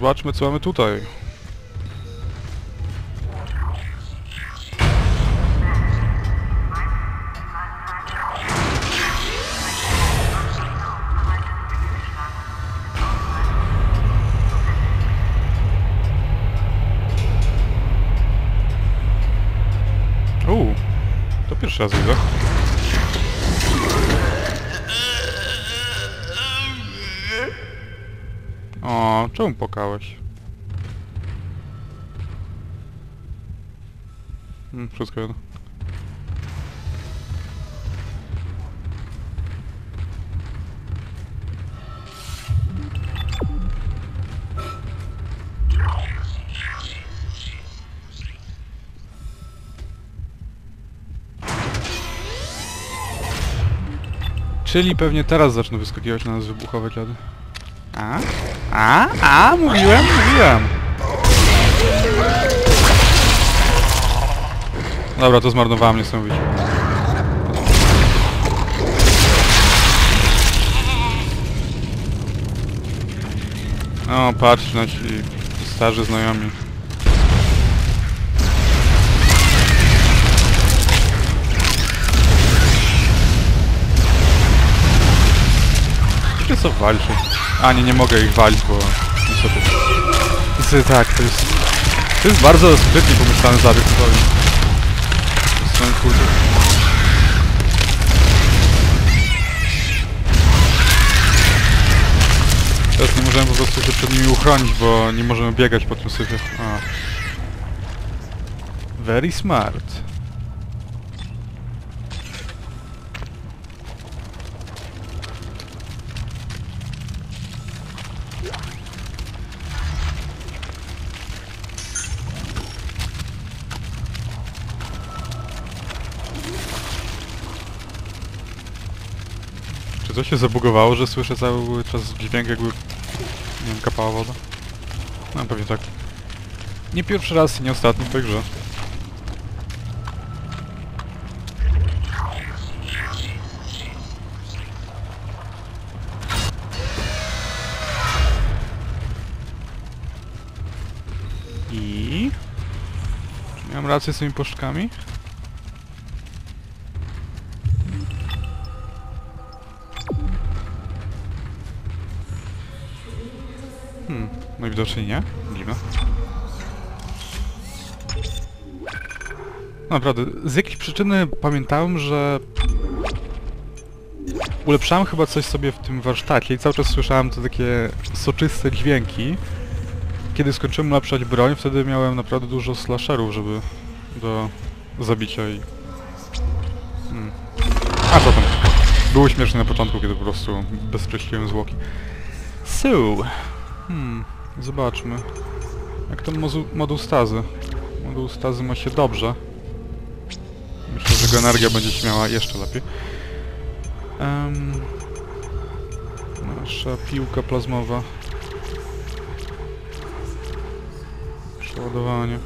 Zobaczmy co mamy tutaj. Uuu, to pierwszy raz widzę. O, czemu pokałeś? Hmm, wszystko jedno. Czyli pewnie teraz zaczną wyskakiwać na nas wybuchowe dziady. A? A? A? Mówiłem? Mówiłem. Dobra, to zmarnowałem niesamowicie. O, patrz, nasi starzy znajomi. Gdzie co walczy? A nie, nie mogę ich walić, bo niestety... niestety tak, to jest... To jest bardzo sprytnie pomyślany zabieg, powiem. Strony twórców. Teraz nie możemy po prostu się przed nimi uchronić, bo nie możemy biegać po tym. Very smart. Coś się zabugowało, że słyszę cały czas dźwięk jakby... Nie wiem, kapała woda? No pewnie tak. Nie pierwszy raz i nie ostatni w tej grze. I... Czy miałem rację z tymi poszczkami? Najwidoczniej nie. Dziwne. Naprawdę, z jakiejś przyczyny pamiętałem, że ulepszałem chyba coś sobie w tym warsztacie i cały czas słyszałem te takie soczyste dźwięki. Kiedy skończyłem ulepszać broń, wtedy miałem naprawdę dużo slasherów, żeby do zabicia i... Hmm. A co tam? Było śmieszne na początku, kiedy po prostu bezcześciłem zwłoki. So, Hmm, zobaczmy. Jak ten moduł stazy? Moduł stazy ma się dobrze. Myślę, że jego energia będzie się miała jeszcze lepiej. Em, nasza piłka plazmowa. Przeładowanie.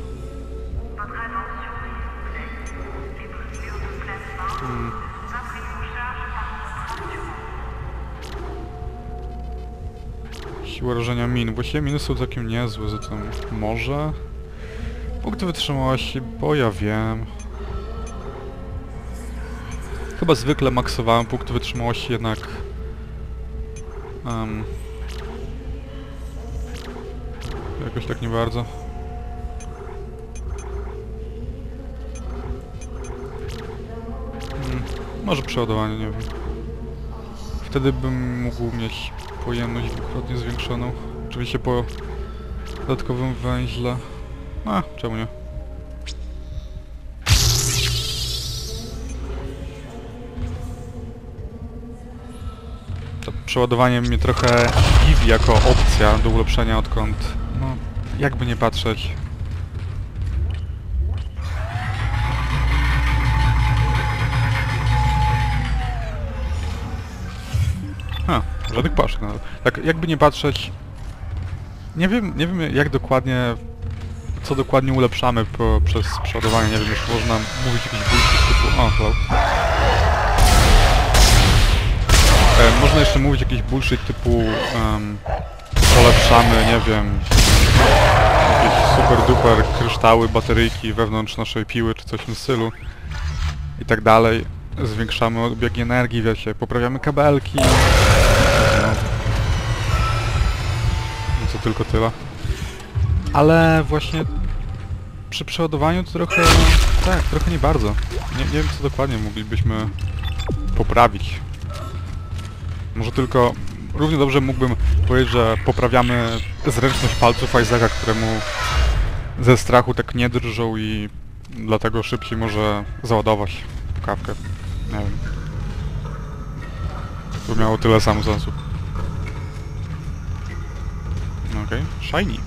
Siła rażenia min. Właściwie miny są całkiem niezłe, zatem może... Punkty wytrzymałości, bo ja wiem. Chyba zwykle maksowałem punkty wytrzymałości, jednak... Um, jakoś tak nie bardzo. Hmm, może przeładowanie, nie wiem. Wtedy bym mógł mieć pojemność dwukrotnie zwiększoną. Oczywiście po dodatkowym węźle. A, czemu nie? To przeładowanie mnie trochę dziwi jako opcja do ulepszenia, odkąd, no, jakby nie patrzeć. A, żadnych paszek nadal. Tak, jakby nie patrzeć... Nie wiem, nie wiem jak dokładnie... Co dokładnie ulepszamy po, przez przeładowanie. Nie wiem, już można mówić jakiś bullshit typu... O, hello. E, można jeszcze mówić jakiś bullshit typu... Um, polepszamy, nie wiem, jakieś super duper kryształy, bateryjki wewnątrz naszej piły czy coś w tym stylu i tak dalej. Zwiększamy obiegi energii, wiecie, poprawiamy kabelki. Tylko tyle. Ale właśnie przy przeładowaniu to trochę... tak, trochę nie bardzo. Nie, nie wiem co dokładnie moglibyśmy poprawić. Może tylko... Równie dobrze mógłbym powiedzieć, że poprawiamy zręczność palców Isaaca, któremu ze strachu tak nie drżą i dlatego szybciej może załadować kawkę. Nie wiem. To miało tyle samo sensu. Okej, shiny.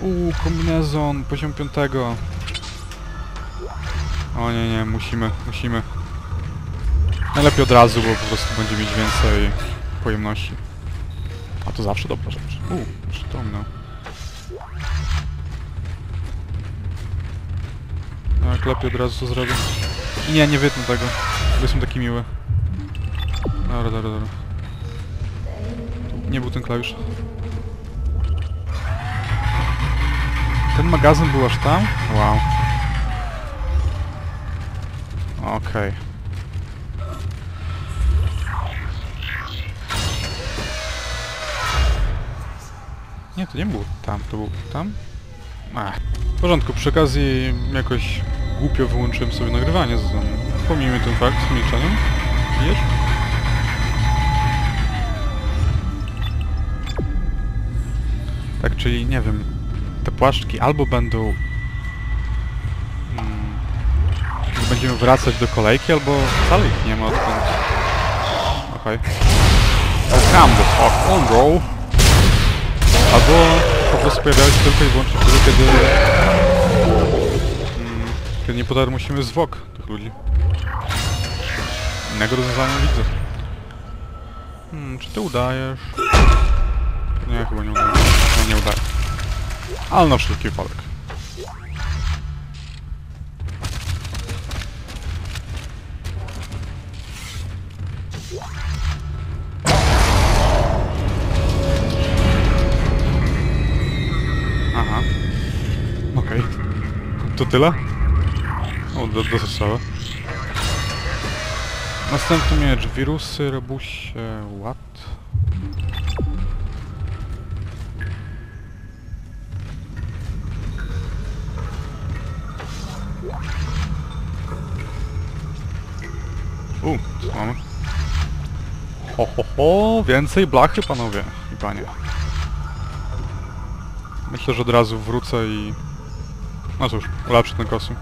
Uuu, kombinezon, poziom piątego. O nie, nie, musimy, musimy. Najlepiej od razu, bo po prostu będzie mieć więcej pojemności. A to zawsze dobra rzecz. Uuu, przytomno. Jak lepiej od razu to zrobię. Nie, nie wytnę tego. Bo jestem taki miły. Dobra, dobra, dobra. Nie był ten klawisz. Ten magazyn był aż tam? Wow. Okej. Nie, to nie było tam, to był tam? Ach. W porządku, przy okazji jakoś głupio wyłączyłem sobie nagrywanie, zatem pomijmy ten fakt z milczeniem. Widzisz? Tak, czyli nie wiem, te płaszczki albo będą... Mm, że będziemy wracać do kolejki, albo wcale ich nie ma odkąd... Okej. Okay. Come the fuck on, bro! Albo po prostu pojawiają się tylko i wyłącznie wtedy, kiedy... Mm, kiedy nie podarmusimy zwłok tych ludzi. Innego rozwiązania widzę. Hmm, czy ty udajesz? Nie, chyba nie udaje. No nie udaje. Ale na wszelki wypadek. Aha. Okej. To tyle? O, do, dosyć całe. Następny miecz. Wirusy, rebusie... What? U, co mamy? Ho, ho, ho, więcej blachy, panowie i panie. Myślę, że od razu wrócę i... No cóż, ulepszę ten kostium.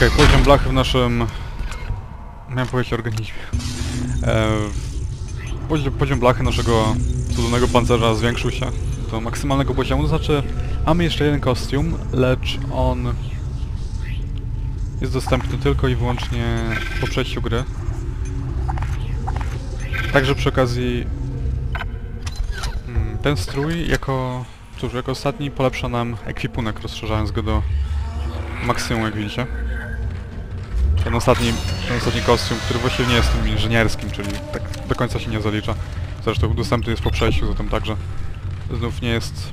Okej, poziom blachy w naszym... Miałem powiedzieć organizmie. E, poziom, poziom blachy naszego cudownego pancerza zwiększył się do maksymalnego poziomu, to znaczy mamy jeszcze jeden kostium, lecz on jest dostępny tylko i wyłącznie po przejściu gry. Także przy okazji mm, ten strój jako, cóż, jako ostatni polepsza nam ekwipunek, rozszerzając go do maksimum, jak widzicie. Ten ostatni, ten ostatni kostium, który właściwie nie jest tym inżynierskim, czyli tak do końca się nie zalicza. Zresztą dostępny jest po przejściu, zatem także znów nie jest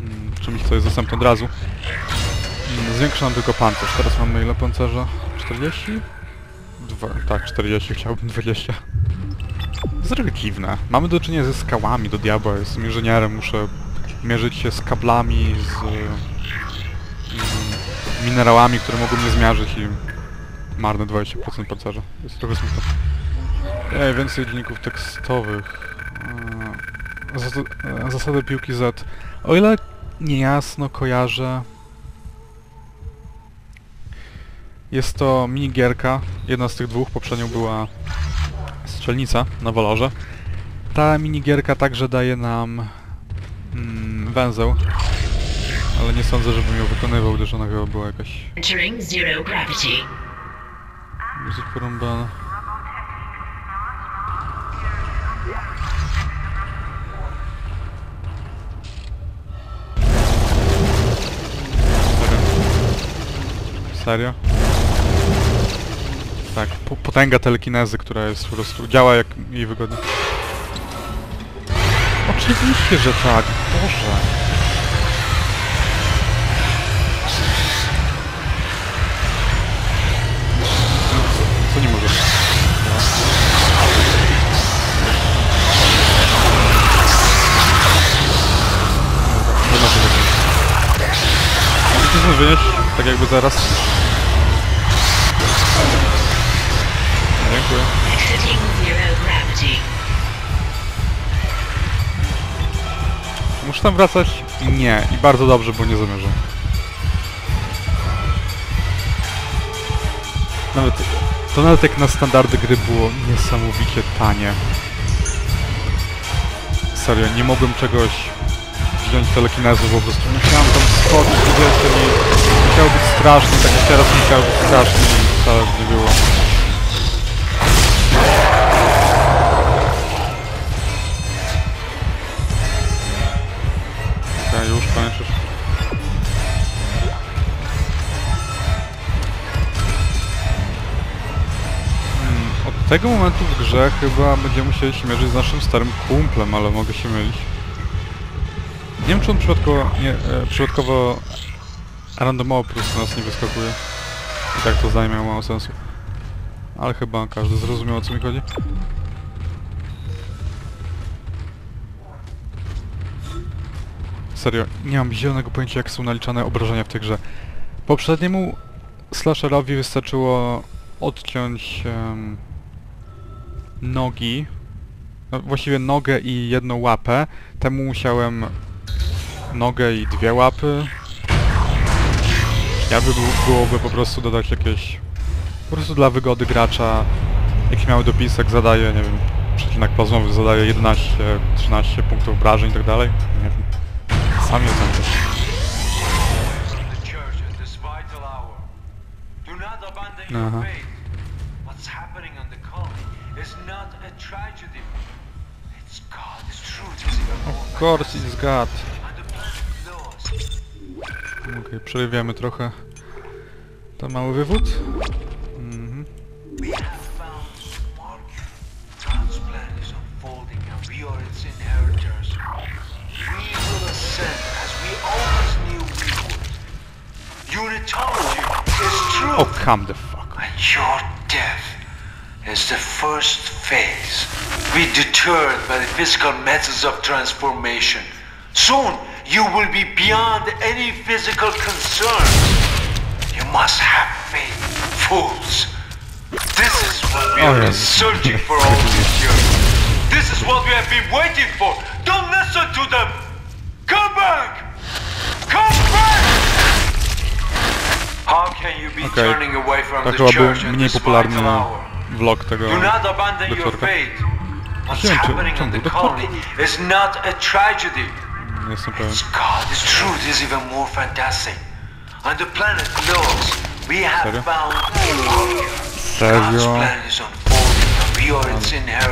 mm, czymś, co jest dostępne od razu. Mm, Zwiększa nam tylko pancerz. Teraz mamy ile pancerza? 40? Dwa, tak, 40, chciałbym 20. To jest trochę dziwne. Mamy do czynienia ze skałami do diabła, jestem inżynierem, muszę mierzyć się z kablami, z mm, minerałami, które mogą mnie zmiażyć i marne 20% pancerza. Jest trochę smutno. Ej, więcej dzienników tekstowych. Zas- zasady piłki Z. O ile niejasno kojarzę... Jest to minigierka, jedna z tych dwóch, poprzednią była strzelnica na walorze. Ta minigierka także daje nam mm, węzeł, ale nie sądzę, żebym ją wykonywał, gdyż ona chyba była jakaś Entering zero gravity. Dosyć porąbana. Serio? Tak, po- potęga telekinezy, która jest po prostu... działa jak jej wygodnie. Oczywiście, że tak, Boże. Tak jakby zaraz. Dziękuję. Muszę tam wracać? Nie. I bardzo dobrze, bo nie zamierzam. Nawet... To nawet jak na standardy gry było niesamowicie tanie. Serio, nie mogłem czegoś wziąć telekinezu, po prostu musiałem tam skoczyć, wiecie, i musiało być strasznie, tak jak teraz musiało być strasznie i wcale nie było. Okej, już kończysz. Hmm, od tego momentu w grze chyba będziemy musieli się mierzyć z naszym starym kumplem, ale mogę się mylić. Nie wiem, czy on przypadkowo, nie, e, przypadkowo randomowo po prostu nas nie wyskakuje. I tak to zdanie miało mało sensu. Ale chyba każdy zrozumiał o co mi chodzi. Serio, nie mam zielonego pojęcia jak są naliczane obrażenia w tej grze. Poprzedniemu slasherowi wystarczyło odciąć em, nogi, no, właściwie nogę i jedną łapę. Temu musiałem nogę i dwie łapy. Ja by był- byłoby po prostu dodać jakieś... Po prostu dla wygody gracza jakiś mały dopisek zadaje, nie wiem, przecinak plazmowy zadaje 11, 13 punktów obrażeń i tak dalej. Nie wiem. Sami oceniacie. the church at this vital hour. Do not abandon your faith. What's happening on the colony is not a tragedy. It's God's truth is even more Of course it's God. Okay, przerywiamy trochę ten mały wywód. Mhm. Oh, come the fuck. And your death is the first phase. We deterred by the physical methods of transformation. Soon, you will be beyond any physical concerns. You must have faith, fools. This is what we Oh, have been searching for all these years. This is what we have been waiting for. Don't listen to them. Come back. Come back. How can you be Okej. turning away from the był church at mniej popularny vlog tego Do not abandon your faith. What's happening in the colony is not a tragedy. Pewien. It's God. this truth is even more fantastic. And the planet knows we have Serio? found God's Serio? plan is unfolding and we are its inheritors.